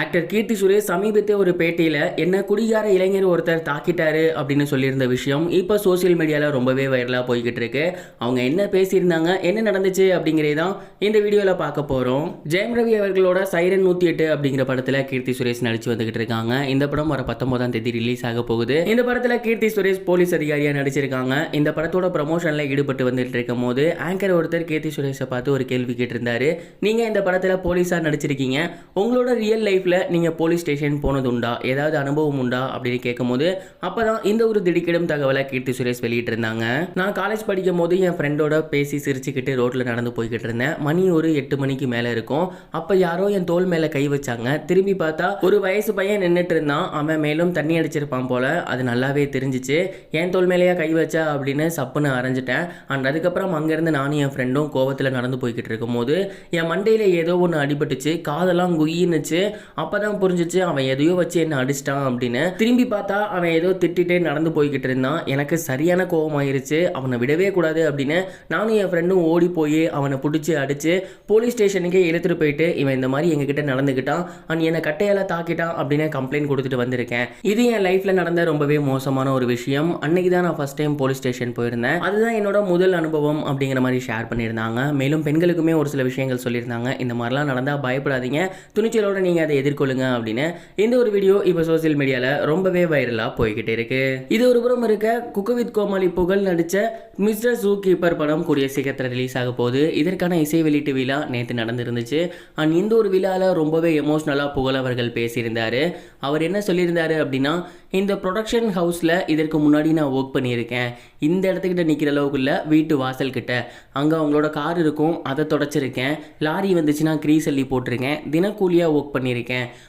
Actor Keerthy Suresh சமீபத்திய ஒரு பேட்டியில் என்ன குடிகார இளைஞர் ஒருத்தர் தாக்கிட்டாரு அப்படின்னு சொல்லியிருந்த விஷயம் இப்போ சோஷியல் மீடியாவில் ரொம்பவே வைரலாக போய்கிட்டு இருக்கு. அவங்க என்ன பேசியிருந்தாங்க என்ன நடந்துச்சு அப்படிங்கிறது தான் இந்த வீடியோவில் பார்க்க போகிறோம் ஜெயம் ரவி அவர்களோட சைரன் நூற்றி எட்டு அப்படிங்கிற படத்தில் கீர்த்தி சுரேஷ் நடிச்சு வந்துகிட்டு இருக்காங்க. இந்த படம் வர பத்தொன்பதாம் தேதி ரிலீஸ் ஆக போகுது. இந்த படத்தில் கீர்த்தி சுரேஷ் போலீஸ் அதிகாரியாக நடிச்சிருக்காங்க. இந்த படத்தோட ப்ரமோஷனில் ஈடுபட்டு வந்துட்டு இருக்கும் போது ஆங்கர் ஒருத்தர் கீர்த்தி சுரேஷை பார்த்து ஒரு கேள்வி கேட்டிருந்தாரு. நீங்கள் இந்த படத்தில் போலீஸாக நடிச்சிருக்கீங்க. உங்களோட ரியல் லைஃப் லைஃப்பில் நீங்கள் போலீஸ் ஸ்டேஷன் போனது உண்டா ஏதாவது அனுபவம் உண்டா? அப்படின்னு கேட்கும்போது அப்போ தான் இந்த ஒரு திடுக்கிடும் தகவலை கீர்த்தி சுரேஷ் வெளியிட்டிருந்தாங்க. நான் காலேஜ் படிக்கும் போது என் ஃப்ரெண்டோட பேசி சிரிச்சுக்கிட்டு ரோட்டில் நடந்து போய்கிட்டு இருந்தேன். மணி ஒரு எட்டு மணிக்கு மேலே இருக்கும். அப்போ யாரோ என் தோல் மேலே கை வச்சாங்க. திரும்பி பார்த்தா ஒரு வயசு பையன் நின்றுட்டு இருந்தான். அவன் மேலும் தண்ணி அடிச்சிருப்பான் போல. அது நல்லாவே தெரிஞ்சிச்சு. என் தோல் மேலேயே கை வச்சா? அப்படின்னு சப்புன்னு அரைஞ்சிட்டேன். அண்ட் அதுக்கப்புறம் அங்கேருந்து நானும் என் ஃப்ரெண்டும் கோவத்தில் நடந்து போய்கிட்டு இருக்கும்போது என் மண்டையில் ஏதோ ஒன்று அடிபட்டுச்சு. காதெல்லாம் குயின்னுச்சு. அப்போ தான் புரிஞ்சிச்சு அவன் எதையோ வச்சு என்ன அடிச்சிட்டான் அப்படின்னு. திரும்பி பார்த்தா அவன் ஏதோ திட்டிகிட்டே நடந்து போய்கிட்டு இருந்தான். எனக்கு சரியான கோபம் ஆயிருச்சு அவனை விடவே கூடாது அப்படின்னு நானும் என் ஃப்ரெண்டும் ஓடி போய் அவனை பிடிச்சி அடிச்சு போலீஸ் ஸ்டேஷனுக்கே இழுத்துட்டு போயிட்டு இவன் இந்த மாதிரி எங்ககிட்ட நடந்துக்கிட்டான் அண்ட் என்னை கட்டையால் தாக்கிட்டான் அப்படின்னு கம்ப்ளைண்ட் கொடுத்துட்டு வந்திருக்கேன். இது என் லைஃப்பில் நடந்த ரொம்பவே மோசமான ஒரு விஷயம். அன்னைக்கு தான் நான் ஃபர்ஸ்ட் டைம் போலீஸ் ஸ்டேஷன் போயிருந்தேன். அதுதான் என்னோட முதல் அனுபவம் அப்படிங்கிற மாதிரி ஷேர் பண்ணியிருந்தாங்க. மேலும் பெண்களுக்குமே ஒரு சில விஷயங்கள் சொல்லியிருந்தாங்க. இந்த மாதிரிலாம் நடந்தால் பயப்படாதீங்க. துணிச்சலோட நீங்கள் அதை எதிர்கொள்ளுங்க அப்படின்னு இந்த ஒரு வீடியோ இப்போ சோஷியல் மீடியாவில் ரொம்பவே வைரலாக போய்கிட்டு இருக்கு. இது ஒரு புறம் இருக்க குக்கு வித் கோமாளி புகழ் நடித்த மிஸ்டர் ஜூ கீப்பர் படம் கூடிய சீக்கிரத்தில் ரிலீஸ் ஆக போகுது. இதற்கான இசை வெளியீட்டு விழா நேற்று நடந்திருந்துச்சு. அண்ட் இந்த ஒரு விழாவில் ரொம்பவே எமோஷ்னலாக புகழ் அவர்கள் பேசியிருந்தார். அவர் என்ன சொல்லியிருந்தாரு அப்படின்னா இந்த ப்ரொடக்ஷன் ஹவுஸில் இதற்கு முன்னாடி நான் ஒர்க் பண்ணியிருக்கேன். இந்த இடத்துக்கிட்ட நிற்கிற அளவுக்குள்ள வீட்டு வாசல் கிட்ட. அங்கே அவங்களோட கார் இருக்கும் அதை தொடச்சிருக்கேன். லாரி வந்துச்சுன்னா க்ரீஸ் அள்ளி போட்டிருக்கேன். தினக்கூலியாக ஒர்க் பண்ணியிருக்கேன்.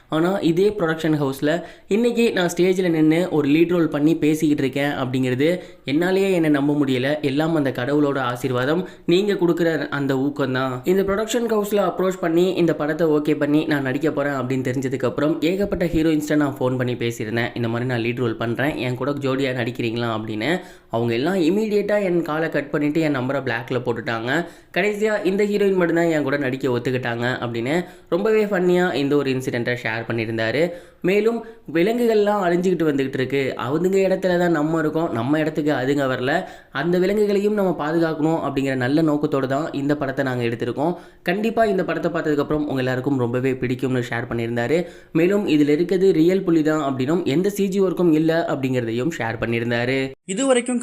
ஆனால் இதே ப்ரொடக்ஷன் ஹவுஸில் இன்றைக்கி நான் ஸ்டேஜில் நின்று ஒரு லீட் ரோல் பண்ணி பேசிக்கிட்டு இருக்கேன் அப்படிங்கிறது என்னாலேயே என்னை நம்ப முடியல. எல்லாம் அந்த கடவுளோட ஆசீர்வாதம். நீங்கள் கொடுக்குற அந்த ஊக்கம் தான் இந்த ப்ரொடக்ஷன் ஹவுஸில் அப்ரோச் பண்ணி இந்த படத்தை ஓகே பண்ணி நான் நடிக்க போகிறேன் அப்படின்னு தெரிஞ்சதுக்கப்புறம் ஏகப்பட்ட ஹீரோயின்ஸ்ட்டை நான் ஃபோன் பண்ணி பேசியிருந்தேன். இந்த மாதிரி நான் லீட் ரோல் பண்ணுறேன் என் கூட ஜோடியாக நடிக்கிறீங்களா அப்படின்னு. அவங்க எல்லாம் இமீடியேட்டாக என் காலை கட் பண்ணிவிட்டு என் நம்பரை பிளாக்ல போட்டுட்டாங்க. கடைசியாக இந்த ஹீரோயின் மட்டும்தான் என் கூட நடிக்க ஒத்துக்கிட்டாங்க அப்படின்னு ரொம்பவே ஃபன்னியாக இந்த ஒரு இன்சிடெண்ட்டை ஷேர் பண்ணியிருந்தார். மேலும் விலங்குகள்லாம் அழிஞ்சிக்கிட்டு வந்துக்கிட்டு இருக்கு. அவங்க இடத்துல தான் நம்ம இருக்கோம். நம்ம இடத்துக்கு அதுங்க வரல. அந்த விலங்குகளையும் நம்ம பாதுகாக்கணும் அப்படிங்கிற நல்ல நோக்கத்தோடு தான் இந்த படத்தை நாங்கள் எடுத்திருக்கோம். கண்டிப்பாக இந்த படத்தை பார்த்ததுக்கப்புறம் உங்கள் எல்லாருக்கும் ரொம்பவே பிடிக்கும்னு ஷேர் பண்ணியிருந்தாரு. மேலும் இதில் இருக்கிறது ரியல் புலி தான் அப்படின்னும் எந்த சிஜி ஒர்க்கும் இல்லை அப்படிங்கிறதையும் ஷேர் பண்ணியிருந்தார். இது வரைக்கும்